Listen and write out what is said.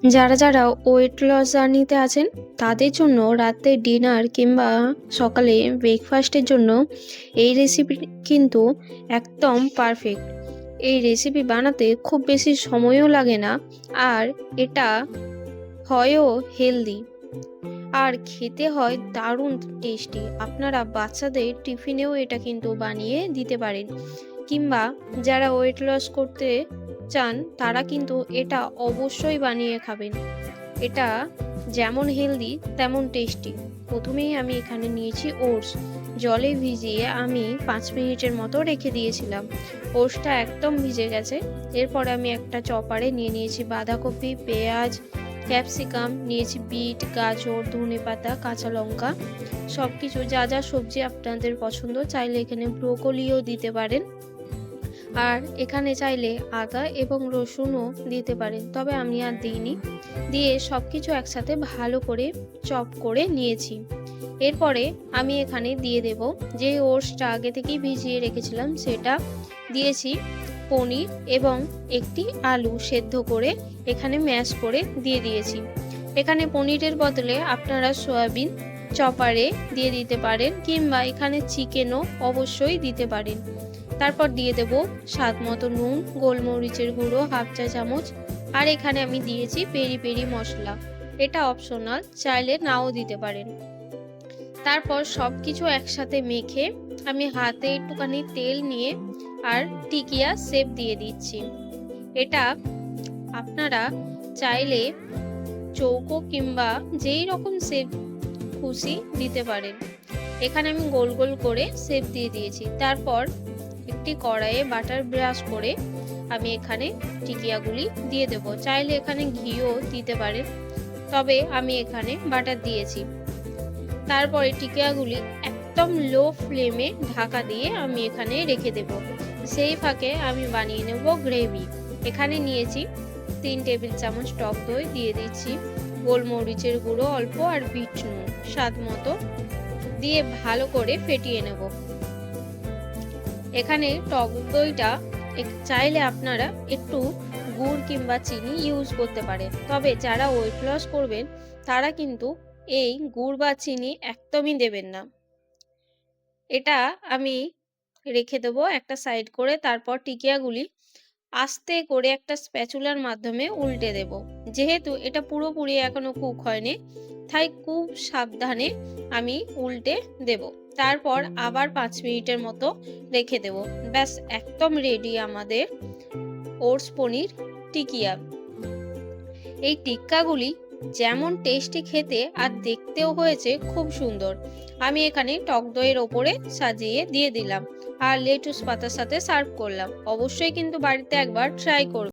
যারা যারা weight loss জার্নিতে আছেন, তাদের জন্য রাতে ডিনার কিংবা সকালে ব্রেকফাস্টের জন্য এই রেসিপি কিন্তু একদম পারফেক্ট এই রেসিপি বানাতে খুব বেশি সময়ও লাগে না, আর এটা হয়ও হেলদি আর খেতে হয় দারুণ টেস্টি আপনারা বাচ্চাদের টিফিনেও এটা কিন্তু বানিয়ে দিতে পারেন। কিংবা যারা ওয়েট লস করতে চান, তারা কিন্তু এটা অবশ্যই বানিয়ে খাবেন। এটা যেমন হেলদি তেমন টেস্টি প্রথমেই আমি এখানে নিয়েছি ওটস। জলে ভিজিয়ে আমি পাঁচ মিনিটের মতো রেখে দিয়েছিলাম। ওটসটা একদম ভিজে গেছে। এরপরে আমি একটা চপারে নিয়ে নিয়েছি বাঁধাকপি, পেঁয়াজ, ক্যাপসিকাম, নিয়েছি বিট, গাজর, ধনে পাতা, কাঁচা লঙ্কা। সব কিছু যা যা সবজি আপনাদের পছন্দ, চাইলে এখানে ব্রোকলিও দিতে পারেন। আর এখানে চাইলে আদা এবং রসুনও দিতে পারেন তবে আমি আর দিইনি। দিয়ে সব কিছু একসাথে ভালো করে চপ করে নিয়েছি। এরপরে আমি এখানে দিয়ে দেব যে ওটসটা আগে থেকেই ভিজিয়ে রেখেছিলাম, সেটা দিয়েছি পনির এবং একটি আলু সেদ্ধ করে এখানে ম্যাশ করে দিয়ে দিয়েছি। এখানে পনিরের বদলে আপনারা সয়াবিন চপারে দিয়ে দিতে পারেন কিংবা এখানে চিকেনও অবশ্যই দিতে পারেন। তারপর দিয়ে দেব স্বাদ মতো নুন, গোলমরিচের গুঁড়ো, হাফ চা চামচ। আর এখানে আমি দিয়েছি পেরি পেরি মশলা। এটা অপশনাল চাইলে নাও দিতে পারেন। তারপর সব কিছু একসাথে মেখে আমি হাতে একটুখানি তেল নিয়ে আর টিকিয়া সেপ দিয়ে দিচ্ছি। এটা আপনারা চাইলে চৌকো কিংবা যেই রকম সেপ খুশি দিতে পারেন। এখানে আমি গোল গোল করে সেপ দিয়ে দিয়েছি। তারপর একটি কড়াইয়ে বাটার ব্রাশ করে আমি এখানে টিকিয়াগুলি দিয়ে দেব। চাইলে এখানে ঘিও দিতে পারে। তবে আমি এখানে বাটার দিয়েছি। তারপরে টিকিয়াগুলি একদম লো ফ্লেমে ঢাকা দিয়ে আমি এখানে রেখে দেব। সেই ফাঁকে আমি বানিয়ে নেব গ্রেভি। এখানে নিয়েছি তিন টেবিল চামচ টক দই দিয়ে দিচ্ছি, গোলমরিচের গুঁড়ো অল্প আর বিট নুন। স্বাদ মতো দিয়ে ভালো করে ফেটিয়ে নেব। এখানে টক দইটা চাইলে আপনারা একটু গুড় কিংবা চিনি ইউজ করতে পারেন। তবে যারা ওয়েট লস করবেন, তারা কিন্তু এই গুড় বা চিনি একদমই দেবেন না। এটা আমি রেখে দেবো একটা সাইড করে, তারপর টিকিয়াগুলি আস্তে করে একটা স্প্যাচুলার মাধ্যমে উল্টে দেব। যেহেতু এটা পুরোপুরি এখনও কুক হয়নি, তাই খুব সাবধানে আমি উল্টে দেব। তারপর আবার পাঁচ মিনিটের মতো রেখে দেব। ব্যাস, একদম রেডি আমাদের ওটস পনির টিকিয়া। এই টিক্কাগুলি যেমন টেস্টি খেতে আর দেখতেও হয়েছে খুব সুন্দর। আমি এখানে টক দইয়ের ওপরে সাজিয়ে দিয়ে দিলাম আর লেটুস পাতার সাথে সার্ভ করলাম। অবশ্যই কিন্তু বাড়িতে একবার ট্রাই করব।